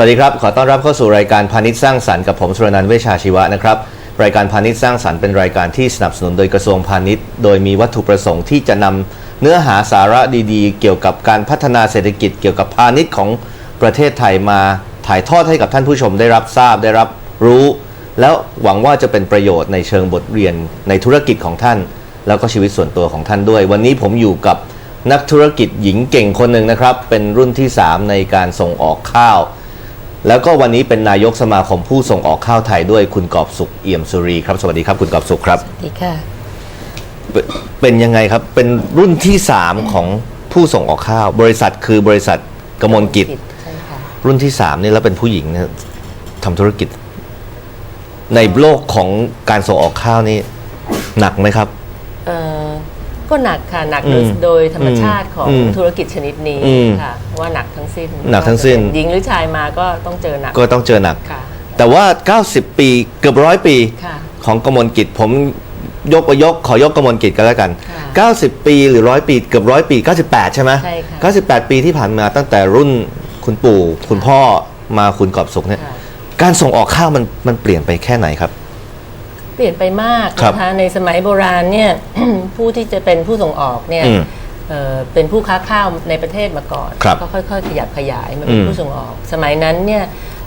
สวัสดีครับ ขอต้อนรับเข้าสู่รายการพาณิชย์สร้างสรรค์กับผมสุรนันท์เวชชาชีวะนะครับ รายการพาณิชย์สร้างสรรค์เป็นรายการที่สนับสนุนโดยกระทรวงพาณิชย์ โดยมีวัตถุประสงค์ที่จะนำเนื้อหาสาระดีๆ เกี่ยวกับการพัฒนาเศรษฐกิจเกี่ยวกับพาณิชย์ของประเทศไทยมาถ่ายทอดให้กับท่านผู้ชมได้รับทราบได้รับรู้ แล้วหวังว่าจะเป็นประโยชน์ในเชิงบทเรียนในธุรกิจของท่าน แล้วก็ชีวิตส่วนตัวของท่านด้วย วันนี้ผมอยู่กับนักธุรกิจหญิงเก่งคนหนึ่งนะครับ เป็นรุ่นที่ 3 ในการส่งออกข้าว แล้วก็วันนี้เป็นนายกสมาคมผู้ส่งออกข้าวไทยด้วยคุณกอบสุขเอี่ยมสุรีครับ สวัสดีครับคุณกอบสุขครับ สวัสดีค่ะ เป็นเป็นยังไงครับ เป็นรุ่นที่3ของผู้ส่งออกข้าว บริษัทคือบริษัทกมลกิจใช่ค่ะรุ่นที่3นี่แล้วเป็นผู้หญิงเนี่ยทำธุรกิจ ในโลกของการส่งออกข้าวนี่หนักไหมครับ เอ่อ ก็หนักค่ะหนักโดยอืมโดยธรรมชาติของอืมธุรกิจชนิดนี้อืมค่ะว่าหนักทั้งสิ้นหนักทั้งสิ้น หญิงหรือชายมาก็ต้องเจอหนักก็ต้องเจอหนัก ค่ะ แต่ว่า 90 ปีเกือบร้อยปี ค่ะ ของกมลกิจผมยกยกขอยกกมลกิจกันแล้วกัน ค่ะ90 ปีหรือร้อยปีเกือบร้อยปี 98 ใช่ไหมใช่ค่ะ 98 ปีที่ผ่านมาตั้งแต่รุ่นคุณปู่ คุณพ่อมาคุณกอบสุขเนี่ยค่ะ การส่งออกข้าวมันมันเปลี่ยนไปแค่ไหนครับ เปลี่ยนไปมากครับนะคะในสมัยโบราณเนี่ย ผู้ที่จะเป็นผู้ส่งออกเนี่ยอืมเอ่อเป็นผู้ค้าข้าวในประเทศมาก่อนครับก็ค่อยๆ ขยับขยายมาเป็นอืมผู้ส่งออก สมัยนั้นเนี่ย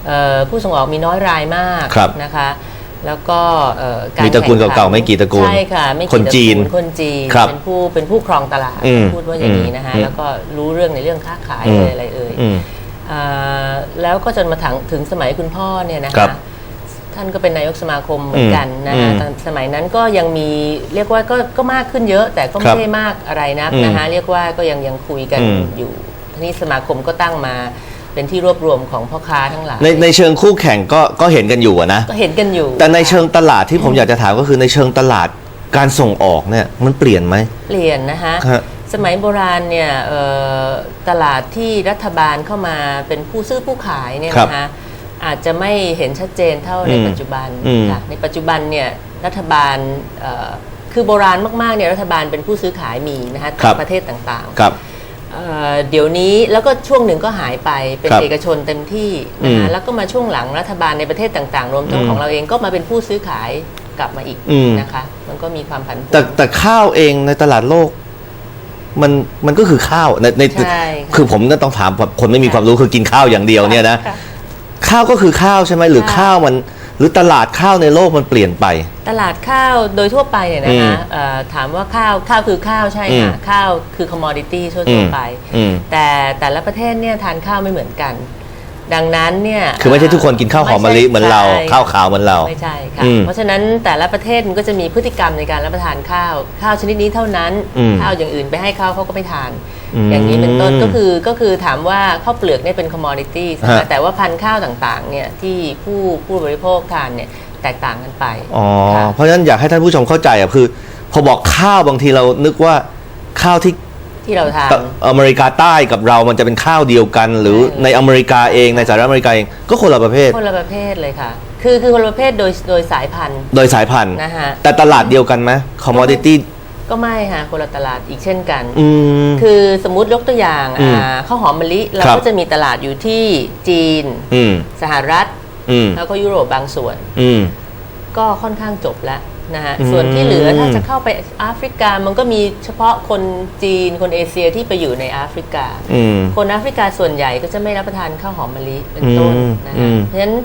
เอ่อผู้ส่งออกมีน้อยรายมากครับนะคะ แล้วก็เอ่อการมีตระกูลแข่งขันเก่าๆไม่กี่ตระกูลใช่ค่ะไม่กี่คนจีนตระกูลคนจีนครับเป็นผู้เป็นผู้ครองตลาดอืมพูดว่าอย่างนี้นะคะอืมแล้วก็รู้เรื่องในเรื่องค้าขายอืมอะไรเอ่ย อืม อ่าแล้วก็จนมาถึงถึงสมัยคุณพ่อเนี่ยนะครัคะบ ท่านก็เป็นนายกสมาคมเหมือนกันนะอืคะมตอนสมัยนั้นก็ยังมีเรียกว่าก็ก็มากขึ้นเยอะ แต่ก็ครัไม่บได้มากอะไรนักอืมนะคะเรียกว่าก็ยังยังคุยกันอืมอยู่ทีนี้สมาคมก็ตั้งมาเป็นที่รวบรวมของพ่อค้าทั้งหลายในในเชิงคู่แข่งก็ก็เห็นกันอยู่อะนะก็เห็นกันอยู่ แต่ในเชิงตลาดที่ผมอยากจะถามก็คือในเชิงตลาดการส่งออกเนี่ยมันเปลี่ยนไหมเปลี่ยนนะคะฮะสมัยโบราณเนี่ยเอ่อตลาดที่รัฐบาลเข้ามาเป็นผู้ซื้อผู้ขายเนี่ยครับนะคะ อาจจะไม่เห็นชัดเจนเท่าในอืมปัจจุบันอืมค่ะในปัจจุบันเนี่ยรัฐบาลเอ่อคือโบราณมากๆเนี่ยรัฐบาลเป็นผู้ซื้อขายมีนะคะครับประเทศต่างๆครับเอ่อเดี๋ยวนี้แล้วก็ช่วงหนึ่งก็หายไปเป็นครับเอกชนเต็มที่นะอืคะมแล้วก็มาช่วงหลังรัฐบาลในประเทศต่างๆ รวมทั้งอืมของเราเองก็มาเป็นผู้ซื้อขายกลับมาอีกอืมนะคะ มันก็มีความผันผวนแต่แต่ข้าวเองในตลาดโลกมันมันก็คือข้าวในในใช่ค่ะคือผมน่าต้องถามแบบคนไม่มีค่ะความรู้คือกินข้าวอย่างเดียวเนี่ยนะค่ ข้าวก็คือข้าวใช่ไหมหรือค่ะข้าวมัน หรือตลาดข้าวในโลกมันเปลี่ยนไป ตลาดข้าวโดยทั่วไปเนี่ยนะคะอืมเอ่อถามว่าข้าวข้าวคือข้าวใช่ค่ะอืมข้าวคือ commodity ทั่อืวมๆไป อืม แต่แต่ละประเทศเนี่ยทานข้าวไม่เหมือนกัน ดังนั้นเนี่ยคือไม่ใช่ทุกคนกินข้าวหอมมะลิไใช่เหมือนเรา ใช่ ข้าวขาวเหมือนเรา ไม่ใช่ค่ะ อืมเพราะฉะนั้นแต่ละประเทศมันก็จะมีพฤติกรรมในการรับประทานข้าว ข้าวชนิดนี้เท่านั้น อืมข้าวอย่างอื่นไปให้เขาเขาก็ไม่ทาน อืมอย่างนี้เป็นต้นก็คือก็คือถามว่าข้าวเปลือกเนี่ยเป็น commodity ใช่ไหมฮะแต่ว่าพันธุ์ข้าวต่างๆเนี่ยที่ผู้ผู้บริโภคทานเนี่ยแตกต่างกันไปอ๋อค่ะเพราะฉะนั้นอยากให้ท่านผู้ชมเข้าใจอะคือ พอบอกข้าวบางทีเรานึกว่าข้าวที่ที่เราทานอเมริกาใต้กับเรามันจะเป็นข้าวเดียวกัน หรือใช่ในอเมริกาเองในสหรัฐอเมริกาเองก็คนละประเภทคนละประเภทเลยค่ะ คือคือคนละประเภทโดยโดยสายพันธุ์ โดยสายพันธุ์นะฮะแต่ตลาดเดียวกันไหม commodity ก็ไม่ค่ะคนละตลาดอีกเช่นกัน อืม คือสมมุติยกตัวอย่างอืมอ่าข้าวหอมมะลิเราครับก็จะมีตลาดอยู่ที่จีน อืม สหรัฐ อืม แล้วก็ยุโรปบางส่วน อืม ก็ค่อนข้างจบแล้วนะฮะ อืม ส่วนที่เหลือถ้าจะเข้าไปแอฟริกา มันก็มีเฉพาะคนจีนคนเอเชียที่ไปอยู่ในแอฟริกา อืม คนแอฟริกาส่วนใหญ่ก็จะไม่รับประทานข้าวหอมมะลิเป็นต้นอืมนะอืฮะม เพราะฉะนั้น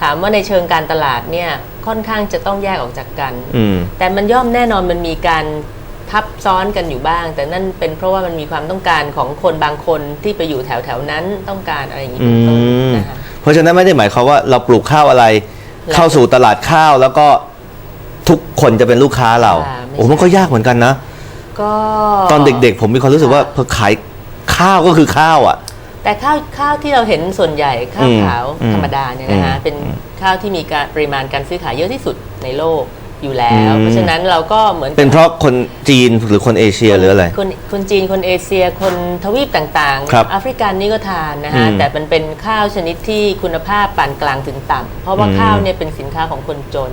ถามว่าในเชิงการตลาดเนี่ยค่อนข้างจะต้องแยกออกจากกัน อืม แต่มันย่อมแน่นอนมันมีการ ทับซ้อนกันอยู่บ้าง แต่นั่นเป็นเพราะว่ามันมีความต้องการของคนบางคนที่ไปอยู่แถวแถวๆนั้นต้องการอะไรอย่างนี้อืเป็นต้นมนะคะเพราะฉะนั้นไม่ได้หมายความว่าเราปลูกข้าวอะไรแล้วเข้าสู่ตลาดข้าวแล้วก็ทุกคนจะเป็นลูกค้าเราอ่าไม่โอ้มันก็ยากเหมือนกันนะก็ตอนเด็กๆ ผมมีความรู้สึกว่าค่ะพอขายข้าวก็คือข้าวอะ แต่ข้าวข้าวที่เราเห็นส่วนใหญ่ข้าวอืมขาวอืมธรรมดาเนี่ยนะคะอืมเป็นข้าวที่มีการปริมาณการซื้อขายเยอะที่สุดในโลก อยู่แล้วอืมเพราะฉะนั้นเราก็เหมือนกับเป็นเพราะคนจีนหรือคนเอเชียหรืออะไร คนคนจีนคนเอเชียคนทวีปต่างครับแอฟริกันนี่ก็ทานนะฮะอืมแต่มันเป็นข้าวชนิดที่คุณภาพปานกลางถึงต่ำเพราะว่าอืมข้าวเนี่ยเป็นสินค้าของคนจน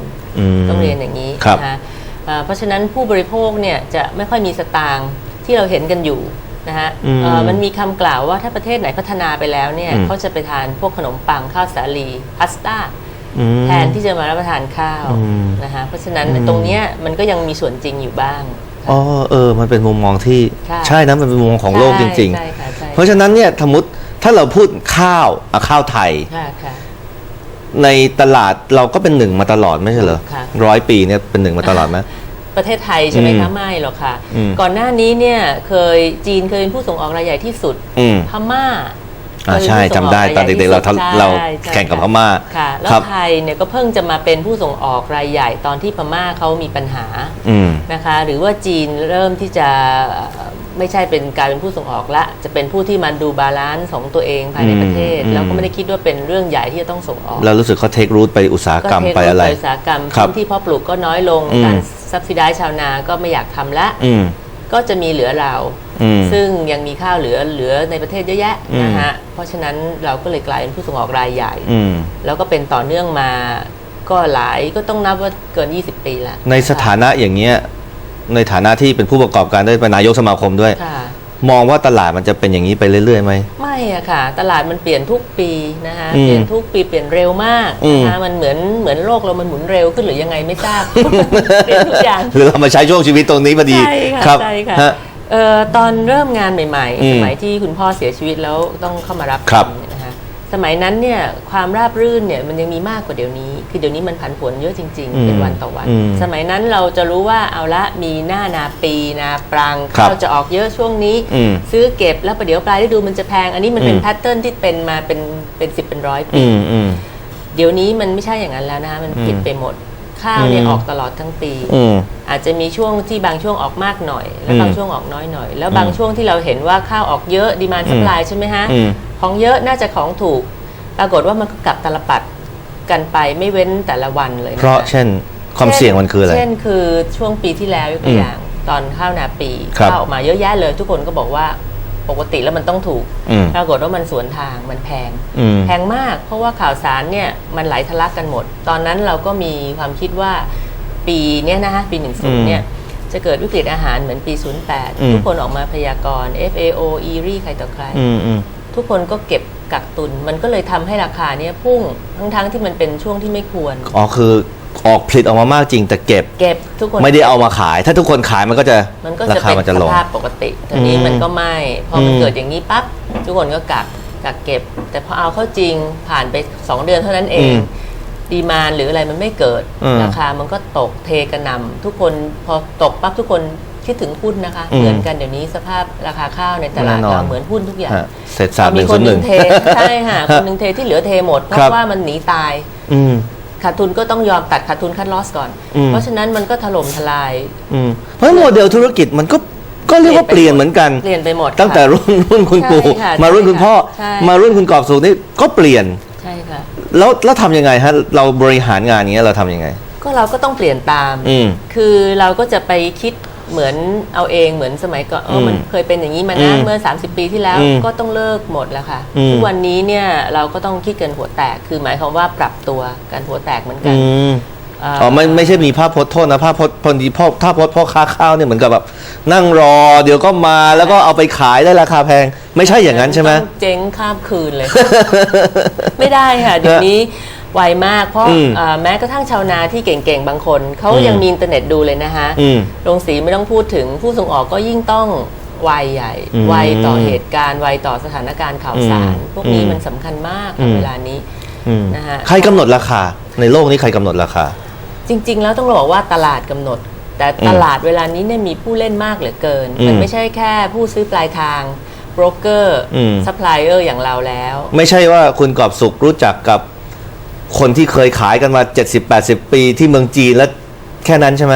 มต้องเรียนอย่างนี้ครับนะฮะอ่าเพราะฉะนั้นผู้บริโภคเนี่ยจะไม่ค่อยมีสตางค์ที่เราเห็นกันอยู่นะฮะอืมเอ่อมันมีคำกล่าวว่าถ้าประเทศไหนพัฒนาไปแล้วเนี่ยอืมเขาจะไปทานพวกขนมปังข้าวสาลีพาสต้าอืม แทนที่จะมารับประทานข้าวอืมนะคะเพราะฉะนั้นอืมตรงเนี้ยมันก็ยังมีส่วนจริงอยู่บ้างอ๋อเออ มันเป็นมุมมองที่ค่ะใช่นะมันเป็นมุมมองของโลกจริงใช่ค่ะใช่ๆเพราะฉะนั้นเนี่ยสมมติถ้าเราพูดข้าวอะข้าวไทยค่ะค่ะในตลาดเราก็เป็นหนึ่งมาตลอดไม่ใช่เหรอค่ะร้อยปีเนี่ยเป็นหนึ่งมาตลอดไหมประเทศไทยใช่ไหมอืคะมไม่หรอกค่ะอืมก่อนหน้านี้เนี่ยเคยจีนเคยเป็นผู้ส่งออกรายใหญ่ที่สุดอืมพม่า อ่าใช่เคยเป็นผู้ส่งจำได้กตอนเด็กๆเราทำใช่เราใช่แข่งกับค่ะพม่าค่ะแล้วครับ ไทยเนี่ยก็เพิ่งจะมาเป็นผู้ส่งออกรายใหญ่ตอนที่พม่าเขามีปัญหาอืม นะคะ หรือว่าจีนเริ่มที่จะเอ่อไม่ใช่เป็นการเป็นผู้ส่งออกละ จะเป็นผู้ที่มาดูบาลานซ์ของตัวเองภายในประเทศ อืม แล้วก็ไม่ได้คิดว่าเป็นเรื่องใหญ่ที่จะต้องส่งออก เรารู้สึกเขาเทครูทไปอุตสาหกรรมเทคไปอะไรโอุตสาหกรรมครับพื้นที่เพาะปลูกก็น้อยลง อืม การซับซิได้ชาวนาก็ไม่อยากทำละ อืม ก็จะมีเหลือเราอืม ซึ่งยังมีข้าวเหลือเหลือในประเทศเยอะแยะอืมนะฮะเพราะฉะนั้นเราก็เลยกลายเป็นผู้ส่งออกรายใหญ่อืมแล้วก็เป็นต่อเนื่องมาก็หลายก็ต้องนับว่าเกิน 20 ปีละในสถานะอย่างเงี้ยในฐานะที่เป็นผู้ประกอบการด้วยเป็นนายกสมาคมด้วยค่ะมองว่าตลาดมันจะเป็นอย่างนี้ไปเรื่อยๆไหมไม่อะค่ะ ตลาดมันเปลี่ยนทุกปีนะคะอืมเปลี่ยนทุกปีเปลี่ยนเร็วมากอืมนะคะมันเหมือนเหมือนโลกเรามันหมุนเร็วขึ้นหรือยังไงไม่ทราบเปลี่ยนทุกอย่างหรือเรามาใช้ช่วงชีวิตตรงนี้พอดีใช่ค่ะครับใช่ค่ะฮะ เอ่อตอนเริ่มงานใหม่ อืม ๆ สมัยที่คุณพ่อเสียชีวิตแล้วต้องเข้ามารับครับงานเนี่ยนะคะสมัยนั้นเนี่ยความราบรื่นเนี่ยมันยังมีมากกว่าเดี๋ยวนี้ คือเดี๋ยวนี้มันผันผวนเยอะจริง อืๆ มเป็นวันต่อวัน อืมสมัยนั้นเราจะรู้ว่าเอาละมีหน้านาปีนาปรังครับข้าวจะออกเยอะช่วงนี้ อืมซื้อเก็บแล้วประเดี๋ยวปลายฤดูมันจะแพง อันนี้มันเป็นอืม แพทเทิร์นที่เป็นมาเป็นเป็นสิบเป็นร้อยปี อืมอืม เดี๋ยวนี้มันไม่ใช่อย่างนั้นแล้วนะคะมันอืมผิดไปหมด ข้าวเนี่ยอืมออกตลอดทั้งปี อืม อาจจะมีช่วงที่บางช่วงออกมากหน่อย และอืมบางช่วงออกน้อยหน่อย แล้วอืมบางช่วงที่เราเห็นว่าข้าวออกเยอะดีมานอืสมปายใช่ไหมฮะ อืม ของเยอะน่าจะของถูก ปรากฏว่ามันก็กลับตลปัดกันไปไม่เว้นแต่ละวันเลยนคเพราะเช่นความเสี่ยงมันคืออะไร เช่นคือช่วงปีที่แล้วยกตัวอืมอย่างตอนข้าวนาปี ครับ ข้าวออกมาเยอะแยะเลย ทุกคนก็บอกว่า ปกติแล้วมันต้องถูก อืม ปรากฏว่ามันสวนทางมันแพง อืม แพงมาก เพราะว่าข่าวสารเนี่ยมันไหลทะลักกันหมด ตอนนั้นเราก็มีความคิดว่าปีเนี้ยนะฮะปี อืม10เนี่ยจะเกิดวิกฤตอาหารเหมือนปี อืม 08 ทุกคนออกมาพยากรณ์ FAO ERI ใครต่อใคร อืมอืม ทุกคนก็เก็บกักตุน มันก็เลยทำให้ราคาเนี่ยพุ่งทั้งๆที่มันเป็นช่วงที่ไม่ควร อ๋อคือ ออกผลิตออกมามากจริงแต่เก็บ เก็บทุกคนไม่ได้เอามาขาย ถ้าทุกคนขายมันก็จะมันก็ราจะคาเป็นมันจะสลง ภาพปกติตอนนี้อืมมันก็ไม่พอมันอืม เกิดอย่างนี้ปั๊บทุกคนก็กักกักเก็บ แต่พอเอาเข้าจริงผ่านไป 2 เดือนเท่านั้นเองดีมานหรืออะไรมันไม่เกิดอืมราคามันก็ตกเทกระหนำทุกคนพอตกปั๊บทุกคนคิดถึงหุ้นนะคะอืมเหมือนกันเดี๋ยวนี้สภาพราคาข้าวในตลาดแน่นอน เราเหมือนหุ้นทุกอย่างฮะเสร็จสามพอหมีนึ่งคศูนนย์หหนึ่นึ่งงเทใช่ค่ะ คนหนึ่งเทที่เหลือเทหมดเพครัราะบว่ามันหนีตาย อืม ขาดทุนก็ต้องยอมตัดขาดทุนคัดลอสก่อน อืม เพราะฉะนั้นมันก็ถล่มทลายอืมเพราะโมเดลธุรกิจมันก็ก็เรียกว่าเปลี่ยนเหมือนกัน เปลี่ยนไปหมดตั้งแต่ค่ะ รุ่นรุ่นคุณปู่ใช่ค่ะมารุ่นคุณพ่อ ใช่ มารุ่นคุณกอบสุขนี่ก็เปลี่ยน ใช่ค่ะ แล้วแล้วทำยังไงฮะเราบริหารงานอย่างเงี้ยเราทำยังไง ก็เราก็ต้องเปลี่ยนตาม อืม คือเราก็จะไปคิด เหมือนเอาเองเหมือนสมัยก่อนเออมมันเคยเป็นอย่างนี้มานะอืมเมื่อ 30 ปีที่แล้วอืมก็ต้องเลิกหมดแล้วค่ะอืมทุกวันนี้เนี่ยเราก็ต้องคิดกันหัวแตกคือหมายความว่าปรับตัวกันหัวแตกเหมือนกัอืนมเอ่ออ๋อไม่ไม่ใช่มีภาพพจน์โทษนะภาพพจน์พอดีพ่อถ้าพจน์พ่อค้าข้าวเนี่ยเหมือนกับแบบนั่งรอ เดี๋ยวก็มาแล้วก็เอาไปขายได้ราคาแพง ไม่ใช่อย่างนั้นใช่ไหมต้องเจ๊งข้ามคืนเลย ไม่ได้ค่ะเดี๋ยวนี้ ไวมาก เพราะอืมเอ่อแม้กระทั่งชาวนาที่เก่งๆ บางคน เขาอืมยังมีอินเทอร์เน็ตดูเลยนะคะอืมโรงสีไม่ต้องพูดถึงผู้ส่งออกก็ยิ่งต้องไวใหญ่อืมไวต่อเหตุการณ์ไวต่อสถานการณ์ข่าวสาร อืมพวกนี้อืมมันสำคัญมากอืค่ะมเวลานี้ อืมนะฮะ ใครกำหนดราคา ในโลกนี้ใครกำหนดราคา จริง ๆ แล้วต้องบอกว่าตลาดกำหนด แต่อืมตลาดเวลานี้เนี่ยมีผู้เล่นมากเหลือเกิน อืมมันไม่ใช่แค่ผู้ซื้อปลายทางโบรกเกอร์อืม ซัพพลายเออร์อย่างเราแล้ว ไม่ใช่ว่าคุณกอบสุขรู้จักกับ คนที่เคยขายกันมา 70-80 ปีที่เมืองจีนแล้วแค่นั้นใช่ไหม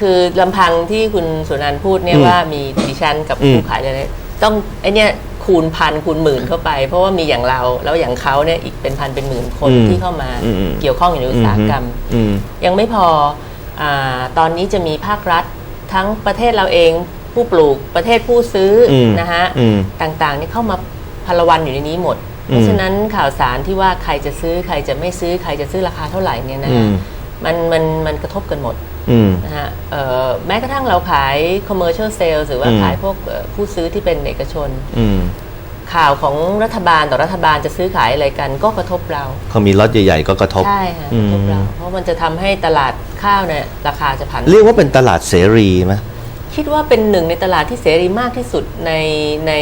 คือลำพังที่คุณสุนันท์พูดเนี่ยอืมว่ามีดิฉันกับอืม ผู้ขายอะไรต้องไอเนี่ยคูณพันคูณหมื่นเข้าไป เพราะว่ามีอย่างเราแล้วอย่างเขาเนี่ยอีกเป็นพันเป็นหมื่นคนที่เข้ามาอืมอืม เกี่ยวข้องอยู่ในอุตสาหกรรม อืม ยังไม่พออาตอนนี้จะมีภาครัฐทั้งประเทศเราเองผู้ปลูกประเทศผู้ซื้ออมนะฮะอืม ต่างๆนี่เข้ามาพลวันอยู่ในนี้หมด เพราะฉะนั้นข่าวสารที่ว่าใครจะซื้อใครจะไม่ซื้อใครจะซื้อราคาเท่าไหร่เนี่ยนะอืฮะมมันมันมันกระทบกันหมดอืมนะฮะเอ่อแม้กระทั่งเราขาย commercial sales หรือว่าอืมขายพวกเอ่อผู้ซื้อที่เป็นเอกชนอืมข่าวของรัฐบาลต่อรัฐบาลจะซื้อขายอะไรกันก็กระทบเราเขามีล็อตใหญ่ๆก็กระทบใช่ค่ะอืกมระทบเราเพราะมันจะทำให้ตลาดข้าวเนี่ยราคาจะผัน เรียกว่าเป็นตลาดเสรีไหมคิดว่าเป็นหนึ่งในตลาดที่เสรีมากที่สุดในใน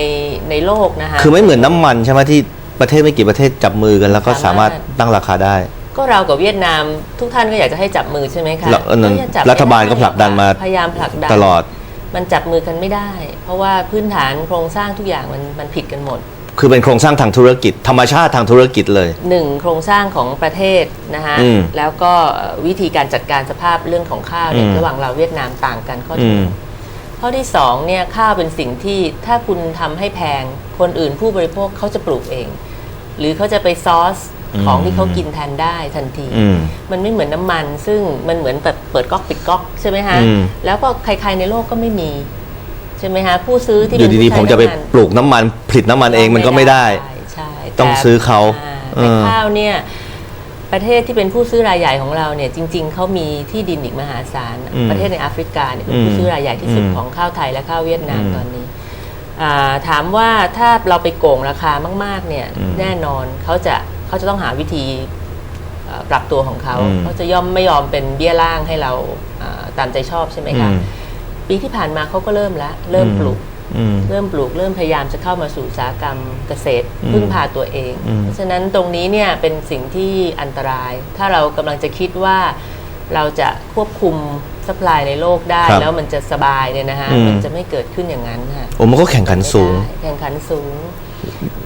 ในโลกนะคะคือไม่เหมือนน้ำมันใช่ไหมที่ ประเทศไม่กี่ประเทศจับมือกันแล้วก็สามารถตั้งราคาได้ ก็เรากับเวียดนามทุกท่านก็อยากจะให้จับมือใช่ไหมคะแล้วเออนั่นก็ยังจับรัฐบาลก็ผลักดันมาพยายามผลักดันตลอด มันจับมือกันไม่ได้ เพราะว่าพื้นฐานโครงสร้างทุกอย่างมันมันผิดกันหมด คือเป็นโครงสร้างทางธุรกิจ ธรรมชาติทางธุรกิจเลยหนึ่งโครงสร้างของประเทศนะฮะอืมแล้วก็เอ่อวิธีการจัดการสภาพเรื่องของข้าวเนี่ยอืมระหว่างเราเวียดนามต่างกันข้ออืที่หมนึ่ง ข้อที่สองเนี่ยข้าวเป็นสิ่งที่ถ้าคุณทำให้แพงคนอื่นผู้บริโภคเขาจะปลูกเอง หรือเขาจะไปซอสของที่เขากินแทนได้ทันทีอืมมันไม่เหมือนน้ำมัน ซึ่งมันเหมือนแบบเปิดก๊อกปิดก๊อกใช่ไหมฮะอืมแล้วก็ใครๆในโลกก็ไม่มีใช่ไหมฮะผู้ซื้อที่อยู่ดีๆเป็นผมผู้ใช้จะไปน้ำมันปลูกน้ำมันผลิตน้ำมันเองมันก็ไม่ได้ ใช่ ต้องซื้อเขาแต่เออข้าวเนี่ย ประเทศที่เป็นผู้ซื้อรายใหญ่ของเราเนี่ยจริง ๆเขามีที่ดินอีกมหาศาล อืมประเทศในแอฟริกาเนี่ยเป็นอืมผู้ซื้อรายใหญ่ที่สุดอืมของข้าวไทยและข้าวเวียดนามอืมตอนนี้อ่าถามว่าถ้าเราไปโกงราคามาก ๆ เนี่ยอืมแน่นอนเขาจะเขาจะต้องหาวิธีเอ่อปรับตัวของเขาอืม เขาจะย่อมไม่ยอมเป็นเบี้ยล่างให้เราอ่าตามใจชอบใช่ไหมคะอืมปีที่ผ่านมาเขาก็เริ่มแล้วเริ่มปลูกอืม เริ่มปลูกเริ่มพยายามจะเข้ามาสู่อุตสาหกรรมเกษตรอืมพึ่งพาตัวเองอืมเพราะฉะนั้นตรงนี้เนี่ยเป็นสิ่งที่อันตราย ถ้าเรากำลังจะคิดว่าเราจะควบคุมสป라이ในโลกได้ ครับแล้วมันจะสบายเนี่ยนะฮะอืม มันจะไม่เกิดขึ้นอย่างนั้นค่ะโอ้มันก็แข่งขันสูง ไม่ได้แข่งขันสูง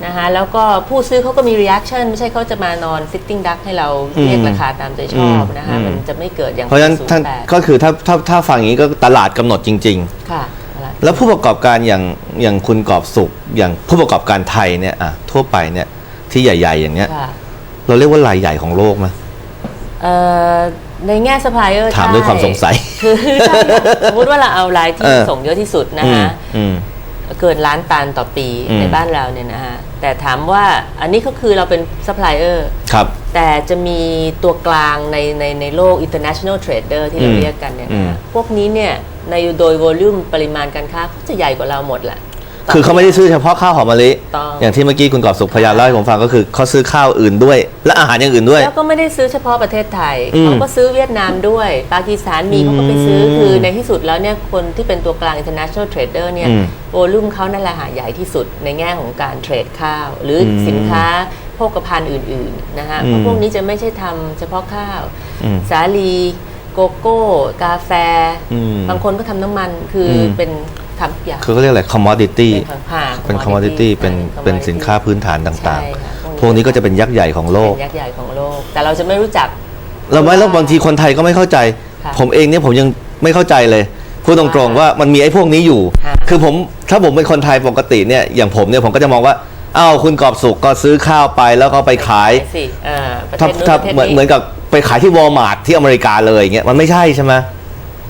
นะคะแล้วก็ผู้ซื้อเขาก็มี reaction ไม่ใช่เขาจะมานอน sitting duck ให้เราอืมเรียกราคาตามใจชอบนะคะอืม มันจะไม่เกิดอย่างเพราะฉะนั้นปีท่าน08ก็คือถ้าถ้าถ้าฟังอย่างนี้ก็ตลาดกำหนดจริง ค่ะอะไรๆ แล้วผู้ประกอบการอย่างอย่างคุณกอบสุข อย่างผู้ประกอบการไทยเนี่ยอะทั่วไปเนี่ยที่ใหญ่ ๆ อย่างเนี้ย ค่ะเราเรียกว่ารายใหญ่ของโลกไหมเอ่อในแง่ supplier ถามด้วยความสงสัย คือใช่ค่ะสมมติว่าเราเอารายที่เออ ส่งเยอะที่สุดนะอืมฮะอืม เกินล้านตันต่อปีอืมในบ้านเราเนี่ยนะฮะ แต่ถามว่าอันนี้ก็คือเราเป็น supplier ครับแต่จะมีตัวกลางในในในโลก international trader ที่เราอืมเรียกกันเนี่ยนะอืฮะมพวกนี้เนี่ยในโดย volume ปริมาณการค้าเขาจะใหญ่กว่าเราหมดแหละ คือเขาไม่ได้ซื้อเฉพาะข้าวหอมมะลิต้องอย่างที่เมื่อกี้คุณกอบสุขพยายามเล่าให้ผมฟังก็คือเขาซื้อข้าวอื่นด้วย และอาหารอย่างอื่นด้วย แล้วก็ไม่ได้ซื้อเฉพาะประเทศไทยอืมเขาก็ซื้อเวียดนามด้วยปากีสถานมีเขาก็ไปซื้ออมคือในที่สุดแล้วเนี่ยคนที่เป็นตัวกลาง international trader เนี่ยอืมโวลุ่มเขานั่นแหละหาใหญ่ที่สุดในแง่ของการเทรดข้าว หรืออมสินค้าโภคภัณฑ์อื่นๆนะฮะอืมเพราะพวกนี้จะไม่ใช่ทำเฉพาะข้าว อืมสาลี โกโก้ กาแฟ อืมบางคนก็ทำน้ำมันคืออม เป็น ทำทุกอย่างคือเขาเรียกอะไร commodity เป็นของผ่าเป็น commodity เป็นใช่เป็นสินค้าพื้นฐานต่างใช่ค่ะๆพวกนี้ก็จะเป็นยักษ์ใหญ่ของโลกเป็นยักษ์ใหญ่ของโลก แต่เราจะไม่รู้จัก เราไม่แล้วบางทีคนไทยก็ไม่เข้าใจค่ะผมเองเนี่ยผมยังไม่เข้าใจเลยพูดตรงๆว่ามันมีไอ้พวกนี้อยู่ค่ะคือผมถ้าผมเป็นคนไทยปกติเนี่ยอย่างผมเนี่ยผมก็จะมองว่าอ้าวคุณกอบสุกก็ซื้อข้าวไปแล้วก็ไปขายไปสิเออประเทถ้าศนู้นถ้าประเทศเหมือนนี้เหมือนกับไปขายที่วอลมาร์ทที่อเมริกาเลยอย่างเงี้ยมันไม่ใช่ใช่ไหม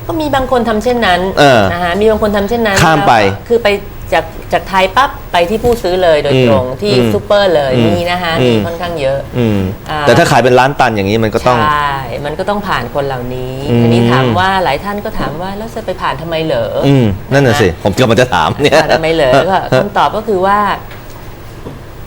ก็มีบางคนทำเช่นนั้นเออนะคะมีบางคนทำเช่นนั้นข้ามไปแล้วคือไปจากจากไทยปั๊บไปที่ผู้ซื้อเลยโดยอืมตรงที่อืมซูเปอร์เลยอืมมีนะคะอืมมีค่อนข้างเยอะอืมอ่าแต่ถ้าขายเป็นล้านตันอย่างนี้มันก็ต้องใช่มันก็ต้องผ่านคนเหล่านี้อืมอันนี้ถามว่าหลายท่านก็ถามว่าแล้วจะไปผ่านทำไมเหรอออืมนั่นน่ะสิผมกำลังจะถามเนี่ยผ่านทำไมเหรอก็คำตอบก็คือว่า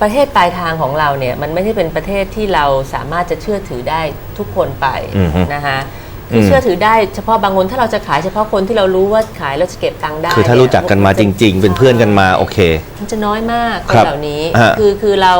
ประเทศปลายทางของเราเนี่ย มันไม่ได้เป็นประเทศที่เราสามารถจะเชื่อถือได้ทุกคนไปอือฮึนะคะคืออม เชื่อถือได้เฉพาะบางคนถ้าเราจะขายเฉพาะคนที่เรารู้ว่าขายแล้วจะเก็บตังค์ได้คือถ้าเนี่ยรู้จักกันมาจริง ๆ เป็นเพื่อนกันมาโอเค มันจะน้อยมากคครันบเหล่านี้ฮะคือคือเรา